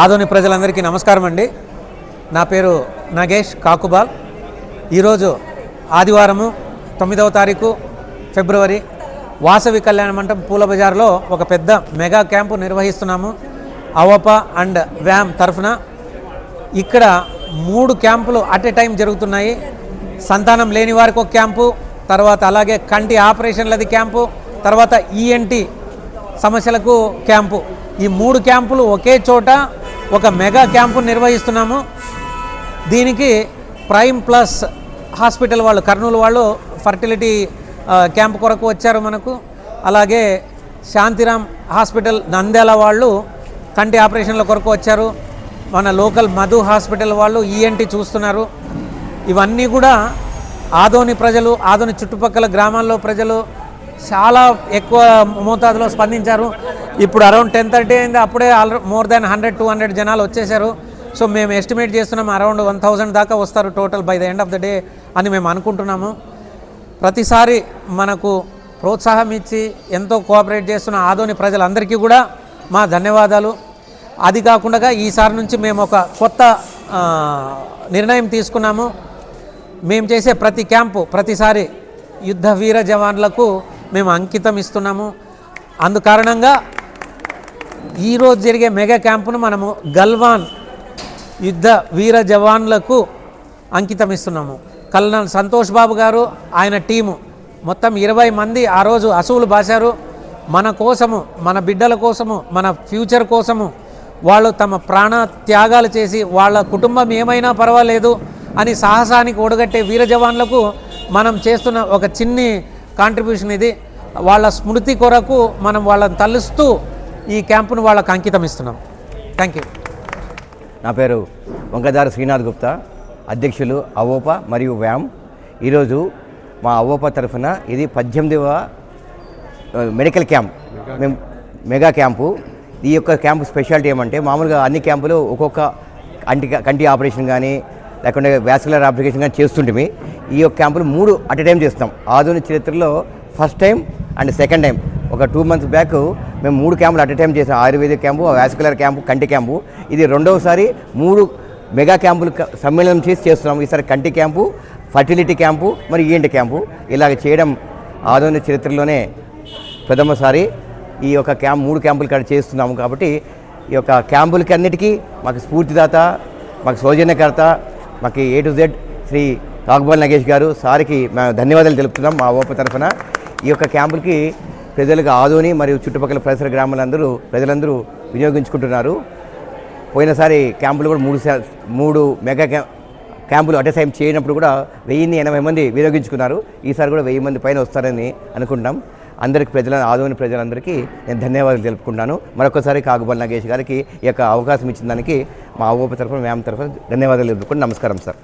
ఆదోని ప్రజలందరికీ నమస్కారం అండి. నా పేరు నాగేష్ కాకుబాల్. ఈరోజు ఆదివారము తొమ్మిదవ తారీఖు ఫిబ్రవరి వాసవి కళ్యాణ మంటపం పూల బజార్లో ఒక పెద్ద మెగా క్యాంపు నిర్వహిస్తున్నాము. అవప అండ్ వ్యామ్ తరఫున ఇక్కడ మూడు క్యాంపులు అట్ ఏ టైం జరుగుతున్నాయి. సంతానం లేని వారికి ఒక క్యాంపు తర్వాత అలాగే కంటి ఆపరేషన్లది క్యాంపు తర్వాత ఈఎన్టీ సమస్యలకు క్యాంపు. ఈ మూడు క్యాంపులు ఒకే చోట ఒక మెగా క్యాంపు నిర్వహిస్తున్నాము. దీనికి ప్రైమ్ ప్లస్ హాస్పిటల్ వాళ్ళు కర్నూలు వాళ్ళు ఫర్టిలిటీ క్యాంప్ కొరకు వచ్చారు మనకు. అలాగే శాంతిరామ్ హాస్పిటల్ నంద్యాల వాళ్ళు కంటి ఆపరేషన్ల కొరకు వచ్చారు. మన లోకల్ మధు హాస్పిటల్ వాళ్ళు ఈఎన్టీ చూస్తున్నారు. ఇవన్నీ కూడా ఆదోని ప్రజలు ఆదోని చుట్టుపక్కల గ్రామాల్లో ప్రజలు చాలా ఎక్కువ మోతాదులో స్పందించారు. ఇప్పుడు అరౌండ్ టెన్ థర్టీ అయింది అప్పుడే already more than hundred two hundred జనాలు వచ్చేసారు సో మేము ఎస్టిమేట్ చేస్తున్నాం అరౌండ్ వన్ థౌజండ్ దాకా వస్తారు total by the end of the day అని మేము అనుకుంటున్నాము. ప్రతిసారి మనకు ప్రోత్సాహం ఇచ్చి ఎంతో కోఆపరేట్ చేస్తున్న ఆదోని ప్రజలందరికీ కూడా మా ధన్యవాదాలు. అది కాకుండా ఈసారి నుంచి మేము ఒక కొత్త నిర్ణయం తీసుకున్నాము. మేము చేసే ప్రతి క్యాంపు ప్రతిసారి యుద్ధ వీర జవాన్లకు మేము అంకితం ఇస్తున్నాము. అందుకారణంగా ఈరోజు జరిగే మెగా క్యాంపును మనము గల్వాన్ యుద్ధ వీర జవాన్లకు అంకితం ఇస్తున్నాము. కల్నల్ సంతోష్ బాబు గారు ఆయన టీము. మొత్తం ఇరవై మంది ఆ రోజు అసువులు బాశారు. మన కోసము మన బిడ్డల కోసము మన ఫ్యూచర్ కోసము వాళ్ళు తమ ప్రాణ త్యాగాలు చేసి వాళ్ళ కుటుంబం ఏమైనా పర్వాలేదు అని సాహసానికి ఒడగట్టే వీర జవాన్లకు మనం చేస్తున్న ఒక చిన్ని కాంట్రిబ్యూషన్ ఇది. వాళ్ళ స్మృతి కొరకు మనం వాళ్ళని తలుస్తూ ఈ క్యాంపును వాళ్ళకు అంకితం ఇస్తున్నాం. థ్యాంక్ యూ నా పేరు వంకదారు శ్రీనాథ్ గుప్తా. అధ్యక్షులు అవోప మరియు వ్యామ్. ఈరోజు మా అవోప తరఫున ఇది పద్దెనిమిదవ మెడికల్ క్యాంప్. మేము మెగా క్యాంపు. ఈ యొక్క క్యాంపు స్పెషాలిటీ ఏమంటే మామూలుగా అన్ని క్యాంపులు ఒక్కొక్క కంటి కంటి ఆపరేషన్ కానీ లేకుంటే వ్యాస్కులర్ ఆపరేషన్ కానీ చేస్తుంటే ఈ యొక్క క్యాంపులు మూడు అట్ ఎ టైం చేస్తాం. ఆధునిక చరిత్రలో first time and second time. ఒక టూ మంత్స్ బ్యాక్ మేము మూడు క్యాంపులు అట్ టైం చేసాం. ఆయుర్వేద క్యాంపు వ్యాస్కులర్ క్యాంపు కంటి క్యాంపు. ఇది రెండవసారి మూడు మెగా క్యాంపులు సమ్మేళనం చేసి చేస్తున్నాం. ఈసారి కంటి క్యాంపు ఫర్టిలిటీ క్యాంపు మరి ఈఎండ్ క్యాంపు. ఇలాగ చేయడం ఆధునిక చరిత్రలోనే ప్రథమసారి ఈ యొక్క క్యాంప్ మూడు క్యాంపులు ఇక్కడ చేస్తున్నాము కాబట్టి ఈ యొక్క క్యాంపులకి అన్నిటికీ మాకు స్ఫూర్తిదాత మాకు సౌజన్యకర్త మాకు A to Z Shri Kakubal Nagesh గారు. సార్కి మేము ధన్యవాదాలు తెలుపుతున్నాం మా ఓప తరఫున. ఈ యొక్క క్యాంపులకి ప్రజలకు ఆదోని మరియు చుట్టుపక్కల పరిసర గ్రామాలందరూ ప్రజలందరూ వినియోగించుకుంటున్నారు. పోయినసారి క్యాంపులు కూడా మూడు సా- మూడు మెగా క్యాంపులు అటే టైం చేయనప్పుడు కూడా వెయ్యిన్ని ఎనభై మంది వినియోగించుకున్నారు. ఈసారి కూడా వెయ్యి మంది పైన వస్తారని అనుకుంటున్నాం. అందరికి ప్రజల ఆదోని ప్రజలందరికీ నేను ధన్యవాదాలు తెలుపుకుంటాను మరొకసారి కాగుబల్ నాగేష్ గారికి ఈ యొక్క అవకాశం ఇచ్చిన దానికి మా ఓప తరఫున మ్యామ్ తరఫున ధన్యవాదాలు తెలుపుకుంటూ నమస్కారం సార్.